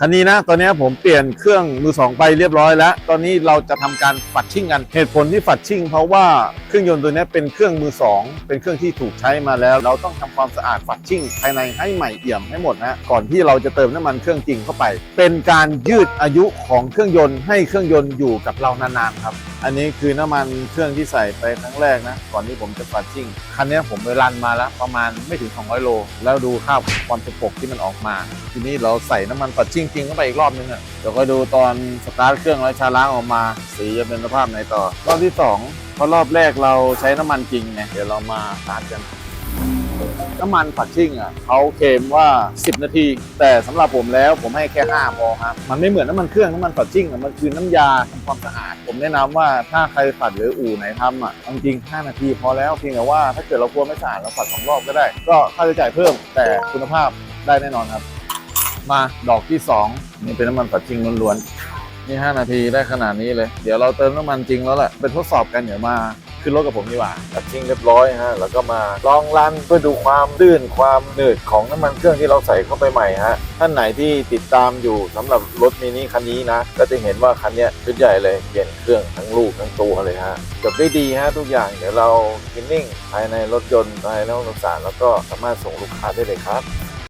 คันนี้นะตอนนี้ผมเปลี่ยนเครื่องมือสองไปเรียบร้อยแล้ว ตอนนี้เราจะทำการฝัดชิ่งกัน เหตุผลที่ฝัดชิ่ง เพราะว่าเครื่องยนต์ตัวนี้เป็นเครื่องมือสองเป็นเครื่องที่ถูกใช้มาแล้ว เราต้องทำความสะอาดฝัดชิ่ง ภายในให้ใหม่เอี่ยมให้หมดนะก่อนที่เราจะเติมน้ำมันเครื่องจริงเข้าไป เป็นการยืดอายุของเครื่องยนต์ให้เครื่องยนต์อยู่กับเรานานๆครับ อันนี้คือน้ำมันเครื่องที่ใส่ไปครั้งแรกนะ ก่อนที่ผมจะฝัดชิ่งคันนี้ผมไปรันมาแล้วประมาณไม่ถึง 200 โล แล้วดูค่าความสปรกที่มันออกมา ทีนี้เราใส่น้ำมันฝัดชิ่งจริงเข้าไปอีกรอบนึงอะเดี๋ยวก็ดูตอนสตาร์ทเครื่องแล้วชาล้างออกมา สีจะเป็นสภาพไหนต่อ รอบที่สองเพราะรอบแรกเราใช้น้ำมันจริงไงเดี๋ยวเรามาสตาร์ทกัน น้ำมันผัดชิ่งอะเขาเคลมว่า 10 นาที แต่สำหรับผมแล้วผมให้แค่5พอครับมันไม่เหมือนน้ำมันเครื่องน้ำมันผัดชิ่งอะมันคือน้ำยาทำความสะอาด ผมแนะนำว่าถ้าใครผัดหรืออู่ไหนทำอะเอาจริง 5 นาทีพอแล้วเพียงแต่ว่าถ้าเกิดเรากลัวไม่สะอาดเราผัดสองรอบก็ได้ ก็ค่าใช้จ่ายเพิ่มแต่คุณภาพได้แน่นอนครับ มาดอกที่2นี่เป็นน้ำมันผัดชิ่งล้วนๆนี่ 5 นาทีได้ขนาดนี้เลย เดี๋ยวเราเติมน้ำมันจริงแล้วแหละเป็นทดสอบกันเดี๋ยวมา ขึ้นรถกับผมดีกว่าตัดทิ้งเรียบร้อยฮะแล้วก็มาลองรันเพื่อดูความลื่นความหนืดของน้ำมันเครื่องที่เราใส่เข้าไปใหม่ฮะท่านไหนที่ติดตามอยู่สำหรับรถมินิคันนี้นะ ก็จะเห็นว่าคันนี้ชุดใหญ่เลยเปลี่ยนเครื่องทั้งลูกทั้งตัวเลยฮะจบได้ดีฮะทุกอย่างเดี๋ยวเราคินนิ่งภายในรถยนต์ภายในห้องโดยสารแล้วก็สามารถส่งลูกค้าได้เลยครับ